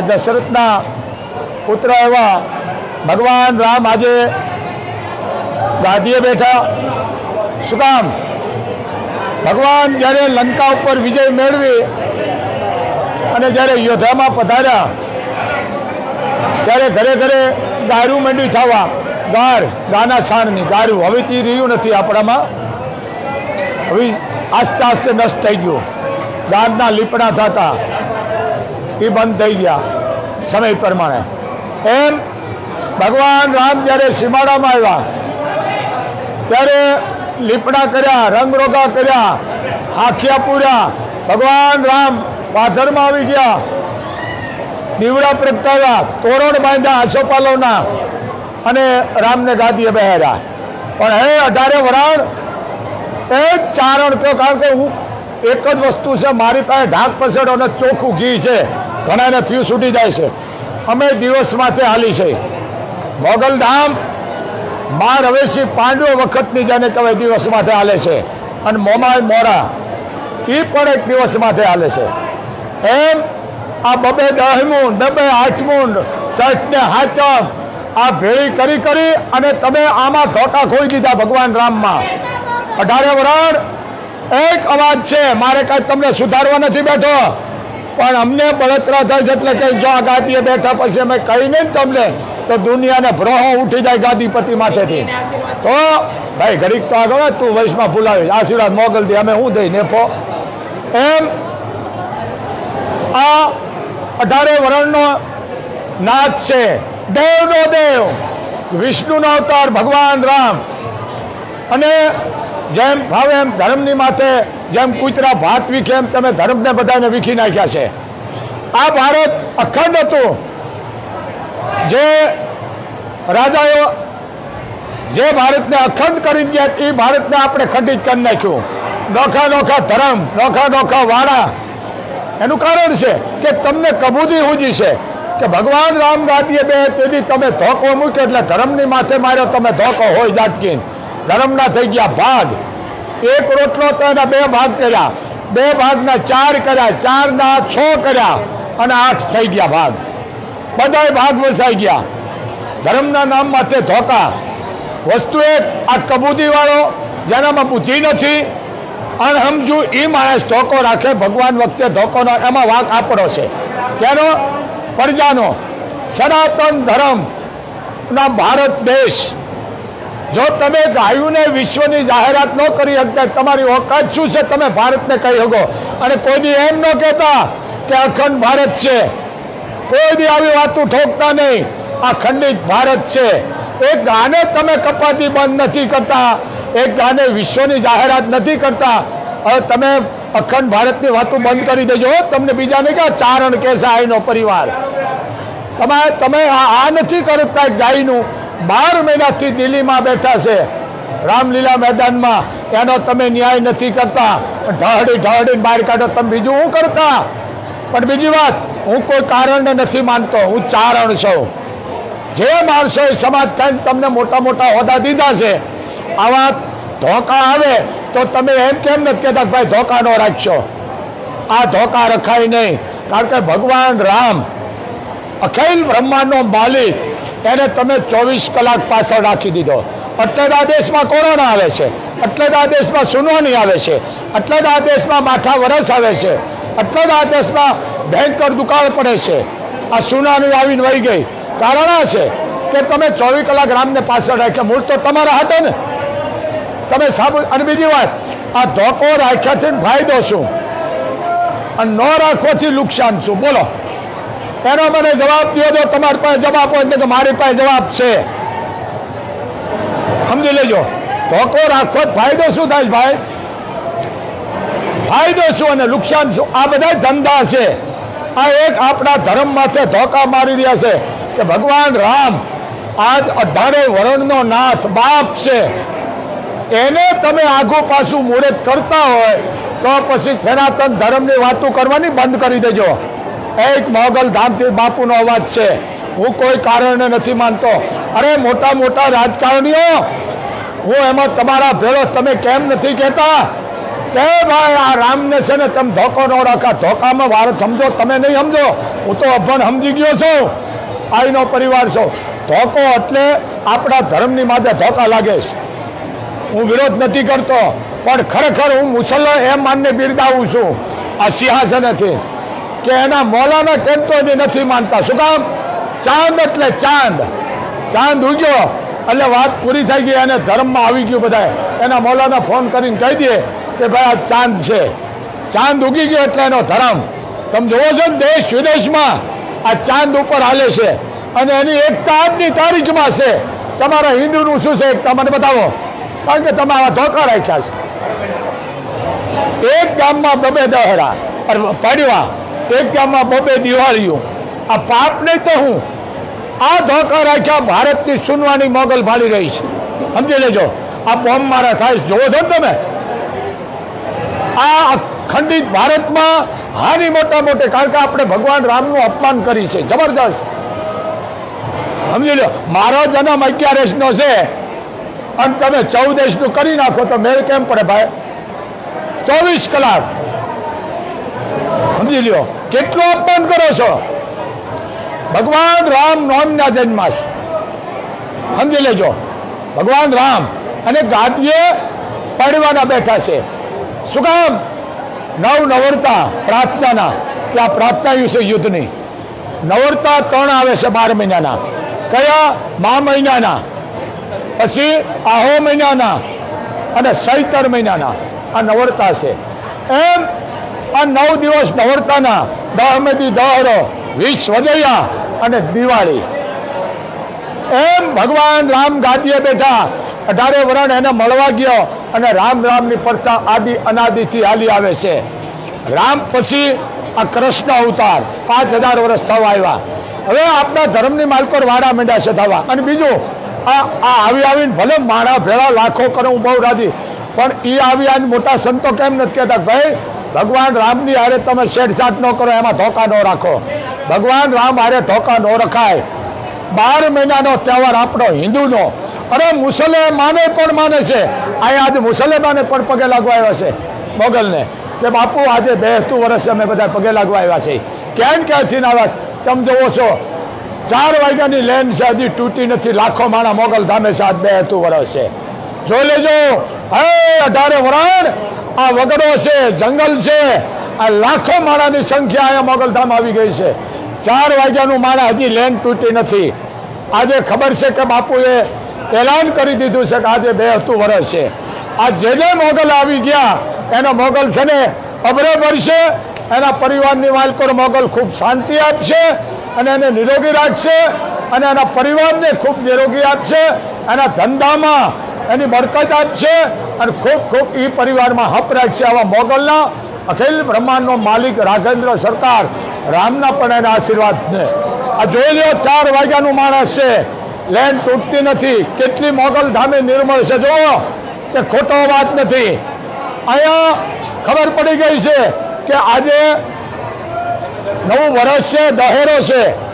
દશરથના પુત્ર એવા ભગવાન રામ આજે ગાદીએ બેઠા. શું કામ? ભગવાન જ્યારે લંકા ઉપર વિજય મેળવી અને જ્યારે યોદ્ધામાં પધાર્યા, ત્યારે ઘરે ઘરે ગારું મંડી થવા. ગાર, ગાના છાણની ગારું. હવે તે રહ્યું નથી આપણામાં. હવે આસ્તે આસ્તે નષ્ટ થઈ ગયું. ગારના લીપડા થતા. એ બંધ થઈ ગયા સમય પ્રમાણે. એમ ભગવાન રામ જ્યારે સીમાડામાં આવ્યા, ત્યારે લીપડા કર્યા રંગરોગા કર્યા, હાંખિયા પૂર્યા, ભગવાન રામ પાથરમાં આવી ગયા દીવડા પ્રગટાવ્યા, તોરણ બાંધ્યા આસોપાલોના અને રામને ગાદીએ બહેર્યા પણ હે અઢારે વરાણ એ જ ચારણ તો કારણ કે હું એક જ વસ્તુ છે, મારી પાસે ઢાક પસેડો અને ચોખ્ખું ઘી છે. ઘણાને ફ્યુ છૂટી જાય છે. અમે દિવસ માટે હાલી છે. મોગલધામ બાર હવેશી પાંડવો વખતની જેને કહેવાય દિવસ માટે હાલે છે. અને મોમાય મોરા એ પણ એક દિવસ માટે હાલે છે. એમ આ બબે દહમું બબે આઠમું, સઠને હાચમ, આ ભેળી કરી કરી અને તમે આમાં ધોકા ખોઈ દીધા ભગવાન રામમાં. અઢારે વરણ એક અવાજ છે, મારે કાંઈ તમને સુધારવા નથી બેઠો. પણ અમને બળતરા થાય છે એટલે કે જો આ ગાદીએ બેઠા પછી અમે કહીને ને તમને તો દુનિયાને ભ્રોહો ઉઠી જાય ગાદીપતિ માથેથી. તો ભાઈ ઘડીક તો આગળ તું વૈશમાં ભૂલાવીશ. આશીર્વાદ મોગલથી અમે હું દઈ નેફો એમ આ અઢારે વરણનો નાથ છે. દેવનો દેવ. વિષ્ણુનો અવતાર ભગવાન રામ. અને જેમ ભાવે એમ ધર્મની માથે, જેમ કૂતરા ભાત વીખે એમ તમે ધર્મને બધાને વીખી નાખ્યા છે. આ ભારત અખંડ હતું. જે રાજાઓ જે ભારતને અખંડ કરી ગયા એ ભારતને આપણે ખંડિત કરી નાખ્યું. નોખા નોખા ધર્મ, નોખા નોખા વાળા એનું કારણ છે કે તમને કબૂદી હુજી છે કે ભગવાન રામ ગાદીએ બે તેથી તમે ધોકો મૂક્યો એટલે ધર્મની માથે માર્યો, તમે ધોકો હોય જાતકીન. ધર્મના થઈ ગયા ભાગ. એક રોટલો તો એના બે ભાગ કર્યા. બે ભાગના ચાર કર્યા. ચારના છ કર્યા અને આઠ થઈ ગયા ભાગ. બધાય ભાગ વસાઈ ગયા. ધર્મના નામ માટે ધોકા. વસ્તુ એક, આ કબૂદીવાળો જેનામાં બુદ્ધિ નથી અણહમજુ એ માણસ ધોકો રાખે, ભગવાન વખતે ધોકોનો એમાં વાંક આપણો છે. કેનો? પ્રજાનો. સનાતન ધર્મના ભારત દેશ. જો તમે ગાયુને વિશ્વની જાહેરાત ન કરી શકતા, તમારી ઓકાત શું છે? તમે ભારતને કહી શકો. અને કોઈ દી એમ ન કહેતા કે અખંડ ભારત છે. કોઈ દી આવી વાતો ઠોકતા નહીં. આ ખંડિત ભારત છે. એક ગાને તમે કપાતી બંધ નથી કરતા. એક ગાને વિશ્વની જાહેરાત નથી કરતા. હવે તમે અખંડ ભારતની વાતો બંધ કરી દેજો. તમને બીજાને ક્યાં ચારણ કે આઈનો પરિવાર? તમે તમે આ નથી કરતા ગાયનું. બાર મહિનાથી દિલ્હીમાં બેઠા છે. રામલીલા મેદાનમાં. એનો તમે ન્યાય નથી કરતા. ઢહડી ઢહડીને બહાર કાઢો. તમે બીજું હું કરતા? પણ બીજી વાત, હું કોઈ કારણને નથી માનતો. હું ચારણ છું. જે માણસોએ સમાજ થઈને તમને મોટા મોટા હોદ્દા દીધા છે, આવા ધોકા આવે તો તમે એમ કેમ નથી કહેતા ભાઈ ધોકા ન રાખશો? આ ધોકા રખાય નહીં. કારણ કે ભગવાન રામ, અખિલ બ્રહ્માંડનો માલિક એને તમે ચોવીસ કલાક પાછળ રાખી દીધો. એટલે જ આ દેશમાં કોરોના આવે છે. એટલે જ આ દેશમાં સુનામી આવે છે. એટલે જ આ દેશમાં માઠા વરસ આવે છે. એટલે જ આ દેશમાં ભયંકર દુકાળ પડે છે. આ સુનામી આવીને વહી ગઈ. કારણ આ છે કે તમે ચોવીસ કલાક રામને પાછળ રાખ્યા. મૂળ તો તમારા હાથે ને. તમે સાબુ અને બીજી વાત, આ ધોકો રાખ્યાથી ફાયદો શું? અને ન રાખવાથી નુકસાન શું? બોલો. એનો મને જવાબ દો તો તમારી પાસે જવાબ હોય નહીં તો મારી પાસે જવાબ છે. સમજી લેજો. ધોકો રાખો ફાયદો શું થાય ભાઈ? ફાયદો શું અને નુકસાન શું? આ બધા ધંધા છે. આ એક આપણા ધર્મ માથે ધોકા મારી રહ્યા છે કે ભગવાન રામ આજ અઢારે વરણનો નાથ બાપ છે. એને તમે આગું પાછું મુહૂર્ત કરતા હોય તો પછી સનાતન ધર્મની વાતો કરવાની બંધ કરી દેજો. એક મોગલ ધામથી બાપુનો અવાજ છે. હું કોઈ કારણને નથી માનતો. અરે મોટા મોટા રાજકારણીઓ, હું એમાં તમારા ભેળો તમે કેમ નથી કહેતા? કે ભાઈ આ રામને છે ને તમે ધોકો ન રાખા. ધોકામાં વાર સમજો, તમે નહીં સમજો. હું તો અભણ સમજી ગયો છું. આઈનો પરિવાર છો. ધોકો એટલે આપણા ધર્મની માથે ધોકા લાગે છે. હું વિરોધ નથી કરતો. પણ ખરેખર હું મુસલ્લો એમ માનને બિરદાવું છું. આ સિંહાસનેથી. કે એના મોલાના કેન્ટોની નથી માનતા. શું કામ? ચાંદ એટલે ચાંદ. ચાંદ ઉગ્યો. એટલે વાત પૂરી થઈ ગઈ અને ધર્મમાં આવી ગયું બધા એના મોલાને ફોન કરીને કહી દે કે ભાઈ, આ ચાંદ છે. ચાંદ ઉગી ગયો એટલે એનો ધર્મ. તમે જોવો છો ને દેશ વિદેશમાં આ ચાંદ ઉપર હાલે છે. અને એની એકતા આજની તારીખમાં છે. તમારા હિન્દુનું શું છે? એકતા મને બતાવો. કારણ કે તમે આવા ધોકા રાખ્યા છે. એક ગામમાં બબે દહેરા પડવા ગામમાં બબે દિવાળીઓ આ પાપ નહીં તો હું? આ ધોકા રાખ્યા ભારતની સુનવાની મોગલ ફાળી રહી છે. સમજી લેજો. આ બોમ્બ મારા થાય. જોવો છો ને તમે? આ ખંડિત ભારતમાં હાની મોટા મોટે કારણ કે આપણે ભગવાન રામનું અપમાન કરી છે. જબરદસ્ત સમજી લો. મારો જન્મ અગિયારસ નો છે. અને તમે ચૌદશનું કરી નાખો તો મેળ કેમ પડે ભાઈ? ચોવીસ કલાક. સમજી લ્યો, કેટલું અપમાન કરો છો? ભગવાન રામ નોમના જન્માસ સમજી લેજો. ભગવાન રામ અને ગાદીએ પડવાના બેઠા છે. શું કામ? નવ નવરતા પ્રાર્થનાના. કે આ પ્રાર્થના વિશે યુદ્ધની. નવરતા ત્રણ આવે છે બાર મહિનાના. કયા? મા મહિનાના. પછી આહો મહિનાના. અને સૈતર મહિનાના. આ નવરતા છે. એમ આ નવ દિવસ નવરતાના દહમેદી દહરો વીસ વધૈયા અને દિવાળી. એમ ભગવાન રામ ગાદીએ બેઠા. અઢારે વરણ એને મળવા ગયો અને રામ રામની પડતા આદિ અનાદિથી હાલી આવે છે. રામ પછી આ કૃષ્ણ અવતાર પાંચ હજાર વર્ષ થવા આવ્યા. હવે આપણા ધર્મની માલકોર વાડા માંડ્યા છે થવા અને બીજું, આ આ આવી આવીને ભલે માણા ભેળા લાખો કરો હું બહુ રાજી, પણ એ આવી આવીને મોટા સંતો કેમ નથી કહેતા ભાઈ ભગવાન રામની હારે તમે છેડછાટ ન કરો, એમાં ધોકા ન રાખો. ભગવાન રામ હારે ધોકા ન રખાય. બાર મહિનાનો તહેવાર આપણો હિન્દુનો. અરે મુસલમાને પણ માને છે. અહીંયા આજે મુસલમાને પણ પગે લાગવા આવ્યા છે, મોગલને. કે બાપુ, આજે બેસતું વર્ષે અમે બધા પગે લાગવા આવ્યા છે. ક્યાં ક્યાંથી ના તમે જોવો છો, ચાર વાગ્યાની લેન છે હજી તૂટી નથી, લાખો માણા મોગલ ધામે છે આજ બેસતું વર્ષ. છે જોઈ લેજો. હે અઢારે વરણ આ વગડો છે, જંગલ છે, આ લાખો માળાની સંખ્યા અહીંયા મોગલધામ આવી ગઈ છે. ચાર વાગ્યાનું માળા હજી લેન તૂટી નથી. આજે ખબર છે કે બાપુએ એલાન કરી દીધું છે કે આજે બે હતું વર્ષ છે. આ જે જે મોગલ આવી ગયા, એનો મોગલ છે ને અબરે પડશે એના પરિવારની માલકોર મોગલ ખૂબ શાંતિ આપશે, અને એને નિરોગી રાખશે, અને એના પરિવારને ખૂબ નિરોગી આપશે, એના ધંધામાં એની બરકત આપશે અને ખૂબ ખૂબ એ પરિવારમાં હપ રાખશે આવા મોગલના અખિલ બ્રહ્માંડનો માલિક રાઘેન્દ્ર સરકાર. રામના પણ એના આશીર્વાદને. આ જોઈ લો ચાર વાગ્યાનું માણસ છે. લેન તૂટતી નથી. કેટલી મોગલ ધામે નિર્મળ છે. જુઓ કે ખોટો વાત નથી. અહીંયા ખબર પડી ગઈ છે કે આજે નવું વર્ષ છે, દહેરો છે.